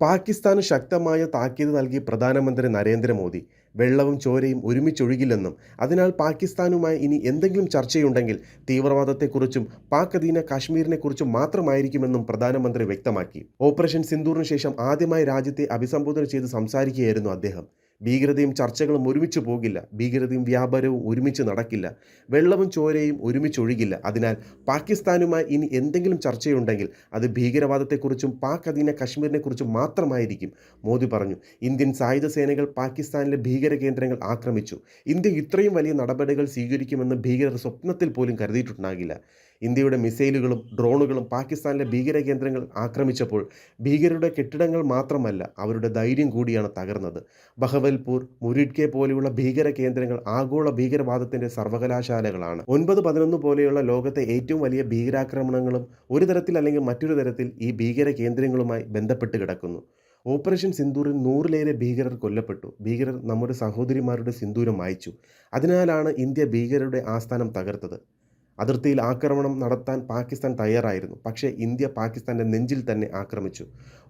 പാകിസ്ഥാന് ശക്തമായ താക്കീത് നൽകി പ്രധാനമന്ത്രി നരേന്ദ്രമോദി. വെള്ളവും ചോരയും ഒരുമിച്ചൊഴുകില്ലെന്നും അതിനാൽ പാകിസ്ഥാനുമായി ഇനി എന്തെങ്കിലും ചർച്ചയുണ്ടെങ്കിൽ തീവ്രവാദത്തെക്കുറിച്ചും പാക് അധീന കാശ്മീരിനെക്കുറിച്ചും മാത്രമായിരിക്കുമെന്നും പ്രധാനമന്ത്രി വ്യക്തമാക്കി. ഓപ്പറേഷൻ സിന്ദൂറിന് ശേഷം ആദ്യമായി രാജ്യത്തെ അഭിസംബോധന ചെയ്ത് സംസാരിക്കുകയായിരുന്നു അദ്ദേഹം. ഭീകരതയും ചർച്ചകളും ഒരുമിച്ച് പോകില്ല. ഭീകരതയും വ്യാപാരവും ഒരുമിച്ച് നടക്കില്ല. വെള്ളവും ചോരയും ഒരുമിച്ച് ഒഴുകില്ല അതിനാൽ പാകിസ്ഥാനുമായി ഇനി എന്തെങ്കിലും ചർച്ചയുണ്ടെങ്കിൽ അത് ഭീകരവാദത്തെക്കുറിച്ചും പാക് അധീന കശ്മീരിനെക്കുറിച്ചും മാത്രമായിരിക്കും. മോദി പറഞ്ഞു ഇന്ത്യൻ സായുധ സേനകൾ പാകിസ്ഥാനിലെ ഭീകര കേന്ദ്രങ്ങൾ ആക്രമിച്ചു. ഇന്ത്യ ഇത്രയും വലിയ നടപടികൾ സ്വീകരിക്കുമെന്ന് ഭീകരർ സ്വപ്നത്തിൽ പോലും കരുതിയിട്ടുണ്ടാകില്ല. ഇന്ത്യയുടെ മിസൈലുകളും ഡ്രോണുകളും പാകിസ്ഥാനിലെ ഭീകര കേന്ദ്രങ്ങൾ ആക്രമിച്ചപ്പോൾ ഭീകരരുടെ കെട്ടിടങ്ങൾ മാത്രമല്ല അവരുടെ ധൈര്യം കൂടിയാണ് തകർന്നത്. ബഹവൽപൂർ മുരിഡ്കെ പോലെയുള്ള ഭീകര കേന്ദ്രങ്ങൾ ആഗോള ഭീകരവാദത്തിന്റെ സർവകലാശാലകളാണ്. ഒൻപത് പതിനൊന്ന് പോലെയുള്ള ലോകത്തെ ഏറ്റവും വലിയ ഭീകരാക്രമണങ്ങളും ഒരു തരത്തിൽ അല്ലെങ്കിൽ മറ്റൊരു തരത്തിൽ ഈ ഭീകര കേന്ദ്രങ്ങളുമായി ബന്ധപ്പെട്ട് കിടക്കുന്നു. ഓപ്പറേഷൻ സിന്ദൂറിൽ നൂറിലേറെ ഭീകരർ കൊല്ലപ്പെട്ടു. ഭീകരർ നമ്മുടെ സഹോദരിമാരുടെ സിന്ദൂരം മായ്ച്ചു. അതിനാലാണ് ഇന്ത്യ ഭീകരരുടെ ആസ്ഥാനം തകർത്തത്. അതിർത്തിയിൽ ആക്രമണം നടത്താൻ പാകിസ്ഥാൻ തയ്യാറായിരുന്നു. പക്ഷേ ഇന്ത്യ പാകിസ്ഥാന്റെ നെഞ്ചിൽ തന്നെ ആക്രമിച്ചു.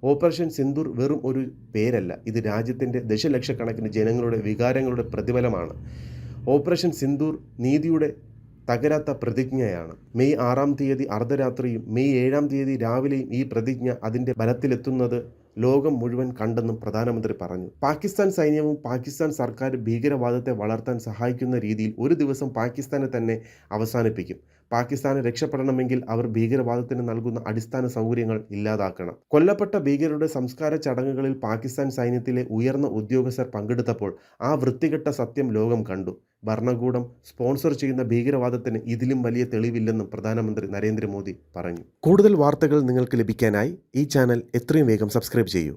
ഓപ്പറേഷൻ സിന്ദൂർ വെറും ഒരു പേരല്ല ഇത് രാജ്യത്തിന്റെ ദശലക്ഷക്കണക്കിന് ജനങ്ങളുടെ വികാരങ്ങളുടെ പ്രതിഫലമാണ്. ഓപ്പറേഷൻ സിന്ദൂർ നീതിയുടെ തകരാത്ത പ്രതിജ്ഞയാണ്. മെയ് ആറാം തീയതി അർദ്ധരാത്രിയും മെയ് ഏഴാം തീയതി രാവിലെയും ഈ പ്രതിജ്ഞ അതിന്റെ ബലത്തിലെത്തുന്നത് ലോകം മുഴുവൻ കണ്ടെന്നും പ്രധാനമന്ത്രി പറഞ്ഞു. പാകിസ്ഥാൻ സൈന്യവും പാകിസ്ഥാൻ സർക്കാർ ഭീകരവാദത്തെ വളർത്താൻ സഹായിക്കുന്ന രീതിയിൽ ഒരു ദിവസം പാകിസ്ഥാനെ തന്നെ അവസാനിപ്പിക്കും. പാകിസ്ഥാന് രക്ഷപ്പെടണമെങ്കിൽ അവർ ഭീകരവാദത്തിന് നൽകുന്ന അടിസ്ഥാന സൗകര്യങ്ങൾ ഇല്ലാതാക്കണം. കൊല്ലപ്പെട്ട ഭീകരരുടെ സംസ്കാര ചടങ്ങുകളിൽ പാകിസ്ഥാൻ സൈന്യത്തിലെ ഉയർന്ന ഉദ്യോഗസ്ഥർ പങ്കെടുത്തപ്പോൾ ആ വൃത്തികെട്ട സത്യം ലോകം കണ്ടു. ഭരണകൂടം സ്പോൺസർ ചെയ്യുന്ന ഭീകരവാദത്തിന് ഇതിലും വലിയ തെളിവില്ലെന്നും പ്രധാനമന്ത്രി നരേന്ദ്രമോദി പറഞ്ഞു. കൂടുതൽ വാർത്തകൾ നിങ്ങൾക്ക് ലഭിക്കാനായി ഈ ചാനൽ എത്രയും വേഗം സബ്സ്ക്രൈബ് ചെയ്യൂ.